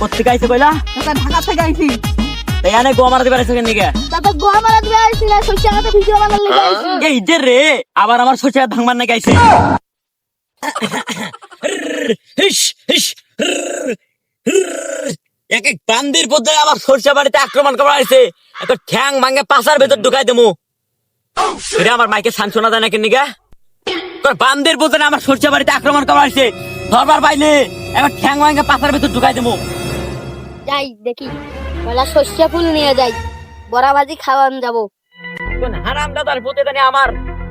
কোথেকে আইছে কইলা? দাদা ঢাকা থেকে আইছি। তাই আনে গো দিবার আইছে নিকে দাদা গোয়া মারা দিবে আইছি না ভিডিও বানার লেগে আইছি। এই যে রে আবার আমার সরষে ভাঙবার নাকি আইছে। হিস, হিস, এক এক বান্দির পদ্ধতি আমার সরষে বাড়িতে আক্রমণ করা হয়েছে। একটা ঠ্যাং ভাঙে পাশার ভেতর ঢুকাই দেবো। এটা আমার মাইকে সান শোনা যায় নাকি নিগা তোর বান্দির পদ্ধতি আমার সরষে বাড়িতে আক্রমণ করা হয়েছে। ধরবার পাইলে এবার ঠ্যাং ভাঙে পাশার ভেতর ঢুকাই দেবো। যাই দেখি বলা সর্ষে ফুল নিয়ে যাই বড়া ভাজি খাওয়ান যাব কোন হারাম দাদার প্রতিদানে আমার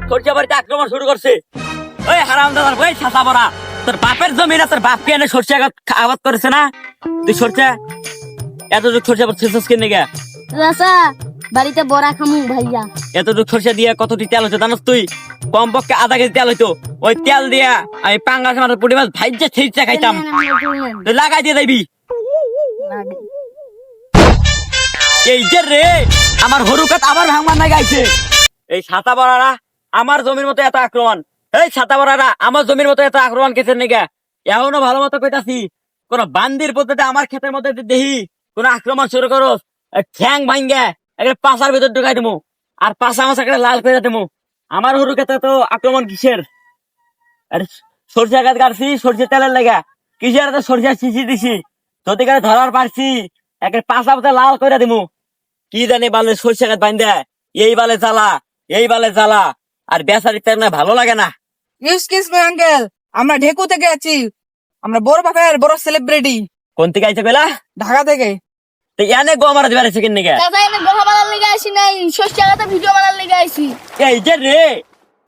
সরষে বাড়িতে আক্রমণ শুরু করছে ওই হারাম দাদার ওই ছাতা বড়া তোর বাপের জমি না তোর বাপকে এনে সরষে আবাদ করেছে না তুই সরষে এতটুক সরষে আবাদ শেষ কিনে গা রাসা বাড়িতে বড়া খামু ভাইয়া এতটুক সরষে দিয়ে কতটি তেল হচ্ছে জানোস তুই কমপক্ষে আধা কেজি তেল হইতো ওই তেল দিয়া আমি পাঙ্গাস মাছের পুটি মাছ ভাইজে ছিঁচে খাইতাম তুই লাগাই দিয়ে যাবি এই যে রে, আমার হরুকাত আবার ভাঙবার না গাইছে এই ছাতা বড়ারা, আমার জমির মতো এত আক্রমণ। এই ছাতা বড়ারা, আমার জমির মতো এত আক্রমণ কেছে নিগা? এখনও ভালো মতো কোন বান্দির পদ্ধতি আমার ক্ষেতের মধ্যে দেখি কোন আক্রমণ শুরু করো ঠ্যাং ভাঙ্গা একটা পাশার ভিতর ঢুকাই দেবো আর পাশা মাছ একটা লাল করে দেবো আমার হরু ক্ষেতে তো আক্রমণ কিসের? আরে, সরষে গাছ কাটছি সরষে তেলের লেগা। কিসের তো সরষে দিছি? যদি করে ধরার পারছি একটা পাশা মতো লাল করে দিমু। কি জানি বালে সরষে গাছ বাইন্দা এই বালে জ্বালা এই বালে জ্বালা আর বেচারি তেল না ভালো লাগে না। এক্সকিউজ মি আঙ্কেল আমরা ঢেকু থেকে আছি। আমরা বড় বাপের বড় সেলিব্রিটি কোন থেকে আইছে বেলা ঢাকা থেকে। তো এনে গো আমার দিবার আছে কিনে দাদা এনে বানার লেগে আইছি নাই সর্ষে কথা ভিডিও বানার লেগে আইছি। এই যে রে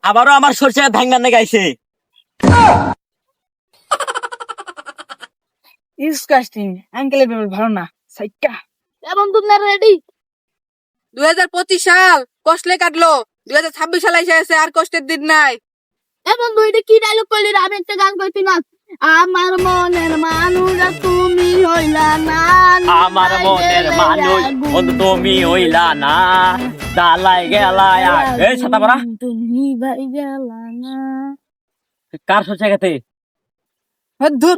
আবারও আমার সরষে ভাঙ্গার নাকি আইছে। ডিসকাস্টিং আঙ্কেলের ব্যাপার ভালো না। সাইকা। এবং তুমি রেডি দুই হাজার পঁচিশ সাল কষ্টলে কাটলো। দুই হাজার ছাব্বিশ সাল এসে আছে আর কষ্টের দিন নাই। এ বন্ধু এটা কি ডায়লগ করলি আমি একটা গান করছি না। আমার মনের মানুষ তুমি হইলা না আমার মনের মানুষ তুমি হইলা না। দালাই গেলায় এই ছাতা পরা। তুমি ভাই গেলা না। কার সরষে খেতে ধুর